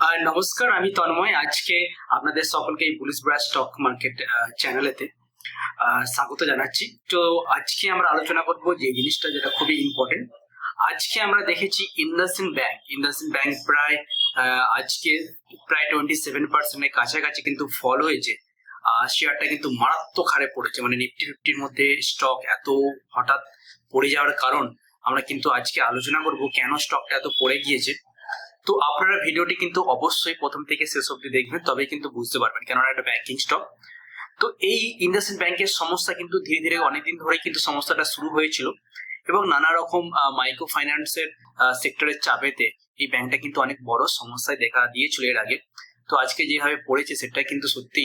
নমস্কার, আমি তন্ময়। আজকে আপনাদের সকলকে এই পুলিশ ব্রাস স্টক মার্কেট চ্যানেলেতে স্বাগত জানাচ্ছি। তো আজকে আমরা আলোচনা করব যে জিনিসটা যেটা খুবই ইম্পর্টেন্ট আজকে আমরা দেখেছি ইন্ডাসিন ব্যাংক। ইন্ডাসিন ব্যাংক প্রায় আজকে প্রায় টোয়েন্টি সেভেন পার্সেন্টের কাছাকাছি কিন্তু ফল হয়েছে। শেয়ারটা কিন্তু মারাত্মক হারে পড়েছে। মানে নিফটি ফিফটির মধ্যে স্টক এত হঠাৎ পড়ে যাওয়ার কারণ আমরা কিন্তু আজকে আলোচনা করব কেন স্টকটা এত পড়ে গিয়েছে। তো আপনারা ভিডিওটি কিন্তু অবশ্যই প্রথম থেকে শেষ অবধি দেখবেন তবে কিন্তু বুঝতে পারবেন কেননা একটা ব্যাংকিং স্টক তো এই ইন্ডাসিন ব্যাংকের সমস্যা কিন্তু ধীরে ধীরে অনেকদিন ধরেই কিন্তু সমস্যাটা শুরু হয়েছিল এবং নানা রকম মাইক্রো ফাইন্যান্সের সেক্টরের চাপেতে এই ব্যাংকটা কিন্তু অনেক বড় সমস্যায় দেখা দিয়েছিল এর আগে। তো আজকে যেভাবে পড়েছে সেটা কিন্তু সত্যি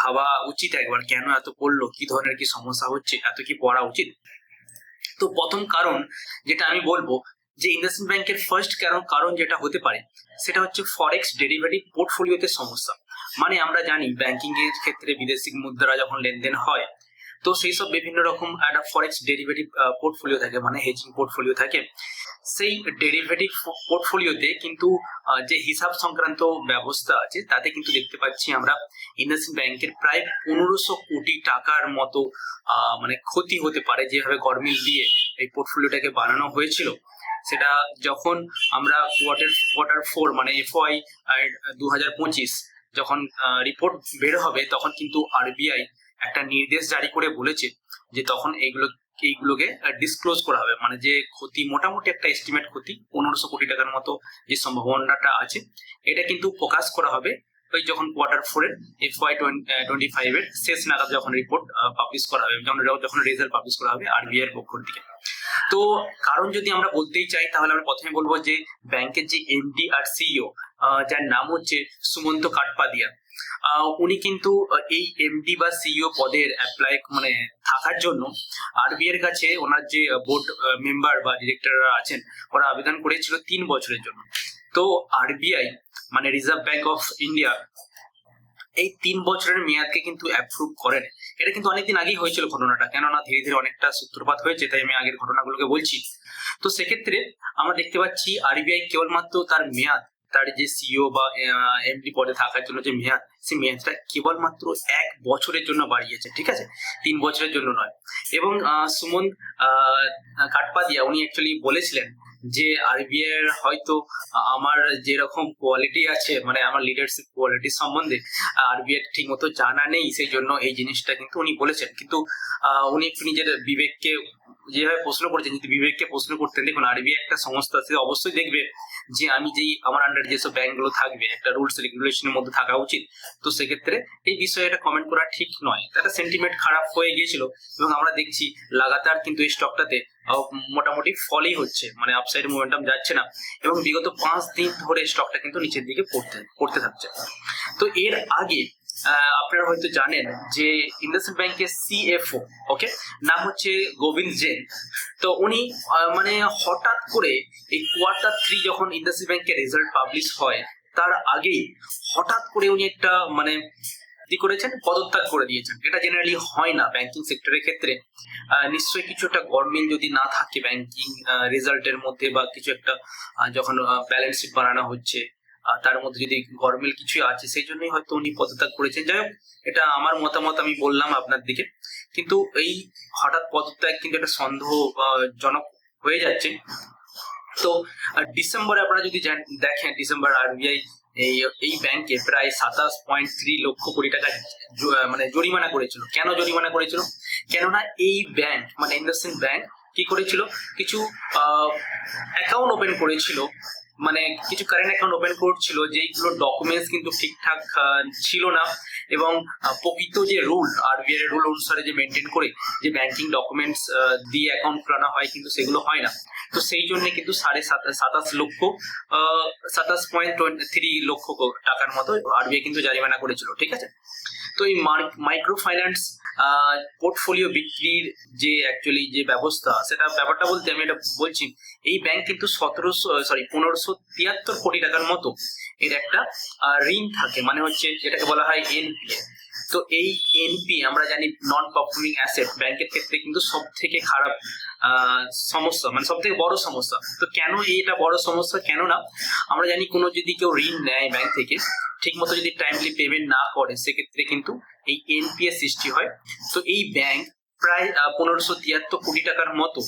ভাবা উচিত একবার, কেন এত পড়ল, কি ধরনের কি সমস্যা হচ্ছে, এত কি পড়া উচিত? তো প্রথম কারণ যেটা আমি বলব যে ইনভেস্টমেন্ট ব্যাংকের ফার্স্ট কারণ কারণ যেটা হতে পারে, সেটা হচ্ছে ফরেক্স ডেরিভেটিভ পোর্টফোলিওতে সমস্যা। মানে আমরা জানি ব্যাংকিং এর ক্ষেত্রে বিদেশি মুদ্রা যখন লেনদেন হয় তো সেই সব বিভিন্ন রকম একটা ফরেক্স ডেরিভেটিভ পোর্টফোলিও থাকে মানে হেজিং পোর্টফোলিও থাকে। সেই ডেরিভেটিভ পোর্টফোলিওতে কিন্তু যে হিসাব সংক্রান্ত ব্যবস্থা আছে, তাতে কিন্তু দেখতে পাচ্ছি আমরা ইন্ডাসিন ব্যাংকের প্রায় পনেরোশো কোটি টাকার মতো মানে ক্ষতি হতে পারে যেভাবে গরমিল দিয়ে এই পোর্টফোলিওটাকে বানানো হয়েছিল। সেটা যখন আমরা কোয়ার্টার কোয়ার্টার ফোর মানে এফওয়াই দু হাজার পঁচিশ, যখন রিপোর্ট বের হবে, তখন কিন্তু আরবিআই একটা নির্দেশ জারি করে বলেছে যে তখন এইগুলো, এইগুলোকে ডিসক্লোজ করা হবে। মানে যে ক্ষতি, মোটামুটি একটা এস্টিমেট ক্ষতি, পনেরোশো কোটি টাকার মতো যে সম্ভাবনাটা আছে, এটা কিন্তু প্রকাশ করা হবে ওই যখন কোয়ার্টার ফোরের এফ ওয়াই টোয়েন্টি ফাইভ এর শেষ নাগাদ যখন রিপোর্ট পাবলিশ করা হবে, যখন যখন রেজাল্ট পাবলিশ করা হবে আরবিআই এর পক্ষ থেকে। তো কারণ যদি আমরা বলতেই চাই, তাহলে আমরা প্রথমে বলব যে ব্যাংকের যে এমডি আর সিইও যার নাম হচ্ছে সুমন্ত কাটপাদিয়া উনি কিন্তু এই এমডি বা সিইও পদের অ্যাপ্লাই মানে থাকার জন্য আরবিআই এর কাছে ওনার যে বোর্ড মেম্বার বা ডিরেক্টররা আছেন, ওরা আবেদন করেছিল তিন বছরের জন্য। তো আরবিআই মানে রিজার্ভ ব্যাংক অফ ইন্ডিয়া এই তিন বছরের মেয়াদকে কিন্তু অ্যাপ্রুভ করেন। এটা কিন্তু অনেকদিন আগেই হয়েছিল ঘটনাটা, কেননা ধীরে ধীরে অনেকটা সূত্রপাত হয়েছে, তাই আমি আগের ঘটনাগুলোকে বলছি। তো সেক্ষেত্রে আমরা দেখতে পাচ্ছি আরবিআই কেবলমাত্র তার মেয়াদ, তার যে সিও বা এমডি পদে থাকার জন্য যে মেয়াদ সেই মেয়াদটা কেবলমাত্র এক বছরের জন্য বাড়িয়েছে, ঠিক আছে? তিন বছরের জন্য নয়। এবং সুমন কাটপাদিয়া উনি অ্যাকচুয়ালি বলেছিলেন যে আরবিআই হয়তো আমার যেরকম কোয়ালিটি আছে মানে আমার লিডারশিপ কোয়ালিটি সম্বন্ধে আরবিআই ঠিক মতো জানা নেই, সেই জন্য এই জিনিসটা কিন্তু উনি বলেছেন। কিন্তু উনি একটু নিজের বিবেককে যেভাবে প্রশ্ন করেছেন, যদি বিবেককে প্রশ্ন করতেন, দেখুন আরবিআই একটা সংস্থা, সে অবশ্যই দেখবে যে আমি যেই, আমার আন্ডার যেসব ব্যাংকগুলো থাকবে, একটা রুলস রেগুলেশনের মধ্যে থাকা উচিত তো সেক্ষেত্রে এই বিষয়ে এটা কমেন্ট করা ঠিক নয়। একটা সেন্টিমেন্ট খারাপ হয়ে গিয়েছিল এবং আমরা দেখছি লাগাতার কিন্তু এই স্টকটাতে মোটামুটি ফলই হচ্ছে মানে আপসাইড মোমেন্টাম যাচ্ছে না এবং বিগত পাঁচ দিন ধরে স্টকটা কিন্তু নিচের দিকে পড়তে পড়তে থাকছে। তো এর আগে আপনারা হয়তো জানেন যে ইন্ডাসিন্ড ব্যাংকের সিএফও ওকে নাম হচ্ছে গোবিন্দ জেন। তো উনি মানে হঠাৎ করে এই কোয়ার্টার থ্রি যখন ইন্ডাসিন্ড ব্যাংকের রেজাল্ট পাবলিশ হয় তার আগেই হঠাৎ করে উনি একটা মানে কি করেছেন? পদত্যাগ করে দিয়েছেন। এটা জেনারেলি হয় না ব্যাংকিং সেক্টরের ক্ষেত্রে। নিশ্চয়ই কিছু একটা গরমিল যদি না থাকে ব্যাংকিং রেজাল্টের মধ্যে বা কিছু একটা যখন ব্যালেন্স শিট বানানো হচ্ছে তার মধ্যে যদি গরমিল কিছু আছে, সেই জন্যই হয়তো উনি পদত্যাগ করেছেন। যাই হোক, এটা আমার মতামত আমি বললাম আপনার দিকে। কিন্তু এই হঠাৎ পদত্যাগ কিন্তু একটা সন্দেহ জনক হয়ে যাচ্ছে। তো ডিসেম্বরে আপনারা যদি দেখেন, ডিসেম্বর আরবিআই এই এই ব্যাংকে প্রায় সাতাশ পয়েন্ট থ্রি লক্ষ কোটি টাকা মানে জরিমানা করেছিল। কেন জরিমানা করেছিল? কেননা এই ব্যাংক মানে ইন্ডাসিন ব্যাংক কি করেছিল? কিছু অ্যাকাউন্ট ওপেন করেছিল মানে কিছু কারেন্ট অ্যাকাউন্ট ওপেন করছিল, যেইগুলো ডকুমেন্টস কিন্তু ঠিকঠাক ছিল না এবং প্রকৃত যে রুল আরবিআই এর রুল অনুসারে যে মেনটেন করে যে ব্যাংকিং ডকুমেন্টস দিয়ে অ্যাকাউন্ট খোলানো হয় কিন্তু সেগুলো হয় না। তো সেই জন্য কিন্তু সাড়ে সাত- সাতাশ লক্ষ সাতাশ পয়েন্ট থ্রি লক্ষ টাকার মতো আরবিআই কিন্তু জারিমানা করেছিল, ঠিক আছে? তো এই মাইক্রো ফাইন্যান্স পোর্টফোলিও বিক্রির যে অ্যাকচুয়ালি যে ব্যবস্থা, সেটা ব্যাপারটা বলতে আমি এটা বলছি, এই ব্যাংক কিন্তু সতেরোশো সরি পনেরোশো তিয়াত্তর কোটি টাকার মতো এর একটা ঋণ থাকে। মানে হচ্ছে যেটাকে বলা হয় এনপিএ তো এই এনপি আমরা জানি নন পারফর্মিং অ্যাসেট ব্যাংকের ক্ষেত্রে কিন্তু সব থেকে খারাপ সমস্যা মানে সব থেকে বড় সমস্যা। তো কেন এইটা বড় সমস্যা? কেন না আমরা জানি কোনো যদি কেউ ঋণ নেয় ব্যাংক থেকে ঠিক মতো যদি টাইমলি পেমেন্ট না করে, সেক্ষেত্রে কিন্তু এই এনপিএ সৃষ্টি হয়। তো এই ব্যাংক প্রায় পনেরোশো তিয়াত্তর কোটি টাকার মতো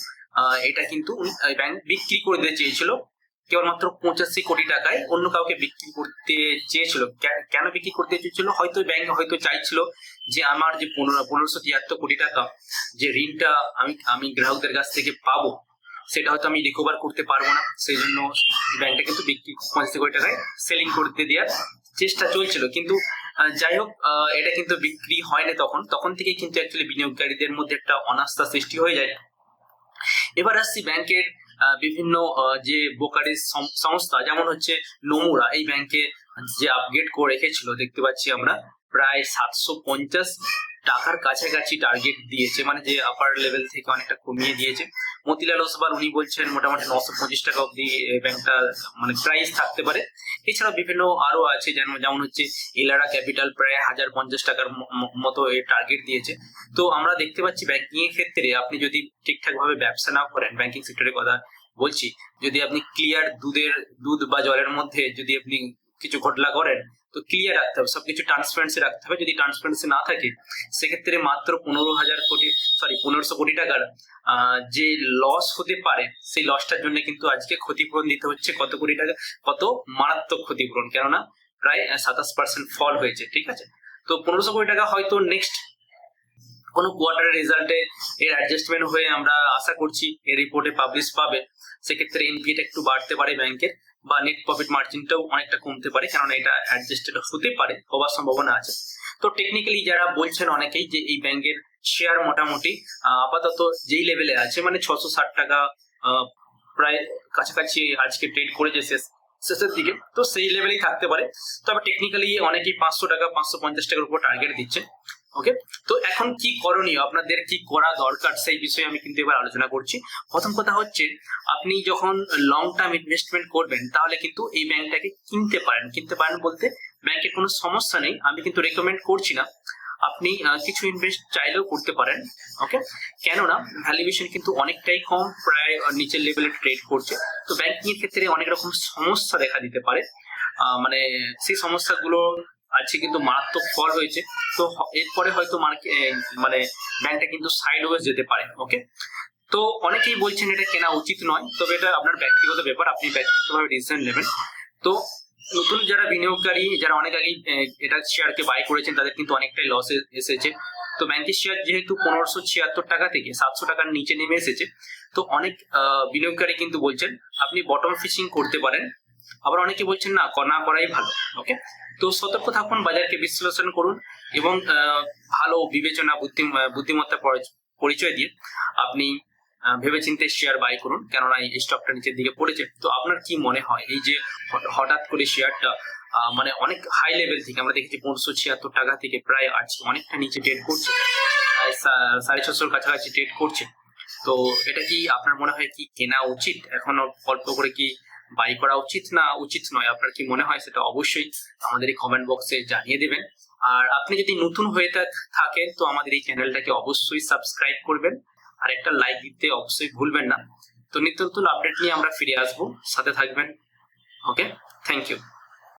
এটা কিন্তু ব্যাংক বিক্রি করে দিতে চেয়েছিল। কেবলমাত্র পঁচাশি কোটি টাকায় অন্য কাউকে বিক্রি করতে চেয়েছিল। কেন বিক্রি করতে চেয়েছিল? হয়তো ব্যাংক হয়তো চাইছিল যে আমার যে পনেরো, পনেরোশো তিয়াত্তর কোটি টাকা যে ঋণটা আমি আমি গ্রাহকদের কাছ থেকে পাবো, সেটা হয়তো আমি রিকভার করতে পারব না। সেই জন্য ব্যাংকটা কিন্তু বিক্রি পঁচাশি কোটি টাকায় সেলিং করতে দেওয়ার চেষ্টা চলছিল। কিন্তু যাই হোক এটা কিন্তু বিক্রি হয়নি তখন। তখন থেকেই কিন্তু অ্যাকচুয়ালি বিনিয়োগকারীদের মধ্যে একটা অনাস্থা সৃষ্টি হয়ে যায়। এবার আসছি ব্যাংকের বিভিন্ন যে ব্রোকারেজ সংস্থা, যেমন হচ্ছে নোমুরা, এই ব্যাংকে যে আপগ্রেড করে রেখেছিল, দেখতে পাচ্ছি আমরা। প্রায় সাতশো পঞ্চাশ টাকার কাছাকাছি টার্গেট দিয়েছে মানে যে আপার লেভেল থেকে অনেকটা কমিয়ে দিয়েছে। মতিলাল ওসবার উনি বলছেন মোটামুটি নশো পঁচিশ টাকা অব্দি ব্যাংকটা মানে প্রাইস থাকতে পারে। এছাড়া বিভিন্ন আরও আছে, যেমন যেমন হচ্ছে এলারা ক্যাপিটাল প্রায় হাজার পঞ্চাশ টাকার মতো টার্গেট দিয়েছে। তো আমরা দেখতে পাচ্ছি ব্যাংকিং এর ক্ষেত্রে আপনি যদি ঠিকঠাক ভাবে ব্যবসা না করেন ব্যাংকিং সেক্টরের কথা বলছি, যদি আপনি ক্লিয়ার দুধের, দুধ বা জলের মধ্যে যদি আপনি কিছু ঘটলা করেন তো ক্লিয়ার রাখতে হবে, সবকিছু ট্রান্সপারেন্সি রাখতে হবে। যদি ট্রান্সপারেন্সি না থাকে, সেক্ষেত্রে মাত্র পনেরো হাজার কোটি সরি পনেরোশো কোটি টাকার যে লস হতে পারে, সেই লসটার জন্য কিন্তু আজকে ক্ষতিপূরণ দিতে হচ্ছে কত কোটি টাকা, কত মারাত্মক ক্ষতিপূরণ। কেননা প্রায় সাতাশ পার্সেন্ট ফল হয়েছে, ঠিক আছে? তো পনেরোশো কোটি টাকা হয়তো নেক্সট কোনো কোয়ার্টারের রেজাল্টে এর অ্যাডজাস্টমেন্ট হয়ে আমরা আশা করছি এর রিপোর্টে পাবলিশ পাবে। সেক্ষেত্রে এনপিএটা একটু বাড়তে পারে ব্যাংকের বা নেট প্রফিট মার্জিনটাও অনেকটা কমতে পারে কারণ এটা অ্যাডজাস্টেড হতে পারে, হওয়ার সম্ভাবনা আছে। তো টেকনিক্যালি যারা বলছেন অনেকেই যে এই ব্যাংকের শেয়ার মোটামুটি আপাতত যেই লেভেলে আছে মানে ছশো ষাট টাকা প্রায় কাছাকাছি আজকে ট্রেড করেছে শেষ, শেষের দিকে। তো সেই লেভেলেই থাকতে পারে। তবে টেকনিক্যালি অনেকেই পাঁচশো টাকা, পাঁচশো পঞ্চাশ টাকার উপর টার্গেট দিচ্ছে। ওকে তো এখন কি করণীয়? আপনাদের কি করা দরকার? সেই বিষয়ে আমি কিন্তু এবার আলোচনা করছি। প্রথম কথা হচ্ছে, আপনি যখন লং টার্ম ইনভেস্টমেন্ট করবেন, তাহলে কিন্তু এই ব্যাংকটাকে কিনতে পারেন। কিনতে পারেন বলতে ব্যাংকের কোনো সমস্যা নেই, আমি কিন্তু রেকমেন্ড করছি না। আপনি কিছু ইনভেস্ট চাইলেও করতে পারেন। ওকে কেননা ভ্যালুয়েশন কিন্তু অনেকটাই কম, প্রায় নিচের লেভেলে ট্রেড করছে। তো ব্যাংকিং এর ক্ষেত্রে অনেক রকম সমস্যা দেখা দিতে পারে। মানে সেই সমস্যাগুলো আজকে কিন্তু মারাত্মক ফল হয়েছে। তো এরপরে হয়তো মানে ব্যাংকটা কিন্তু সাইড ওয়েজ যেতে পারে ওকে তো অনেকেই বলছেন এটা কেনা উচিত নয়, তবে এটা আপনার ব্যক্তিগত ব্যাপার, আপনি ব্যক্তিগতভাবে ডিসিশন নেবেন। তো নতুন যারা বিনিয়োগকারী, যারা অনেক আগেই এটা শেয়ারকে বাই করেছেন, তাদের কিন্তু অনেকটাই লস এসেছে। তো ব্যাংকের শেয়ার যেহেতু পনেরোশো ছিয়াত্তর টাকা থেকে সাতশো টাকার নিচে নেমে এসেছে, তো অনেক বিনিয়োগকারী কিন্তু বলছেন, আপনি বটম ফিশিং করতে পারেন। আবার অনেকে বলছেন, না না করাই ভালো। ওকে তো সতর্ক থাকুন, বাজারকে বিশ্লেষণ করুন এবং ভালো বিবেচনা, বুদ্ধি, বুদ্ধিমত্তা পরিচয় দিয়ে আপনি ভেবেচিন্তে শেয়ার বাই করুন। কেননা এই স্টকটা নিচের দিকে পড়েছে। তো আপনার কি মনে হয়, এই যে হঠাৎ করে শেয়ারটা মানে অনেক হাই লেভেল থেকে, আমরা দেখেছি পনেরোশো ছিয়াত্তর টাকা থেকে প্রায় আজকে অনেকটা নিচে ট্রেড করছে সাড়ে ছশোর কাছাকাছি ট্রেড করছে। তো এটা কি আপনার মনে হয় কি কেনা উচিত? এখনও অল্প করে কি বাই করা উচিত না উচিত নয়? আপনার কি মনে হয় সেটা অবশ্যই আমাদের এই কমেন্ট বক্সে জানিয়ে দেবেন। আর আপনি যদি নতুন হয়ে থাকেন, তো আমাদের এই চ্যানেলটাকে অবশ্যই সাবস্ক্রাইব করবেন। আর একটা লাইক দিতে অবশ্যই ভুলবেন না। তো নিত্য নতুন আপডেট নিয়ে আমরা ফিরে আসব। সাথে থাকবেন। Okay thank you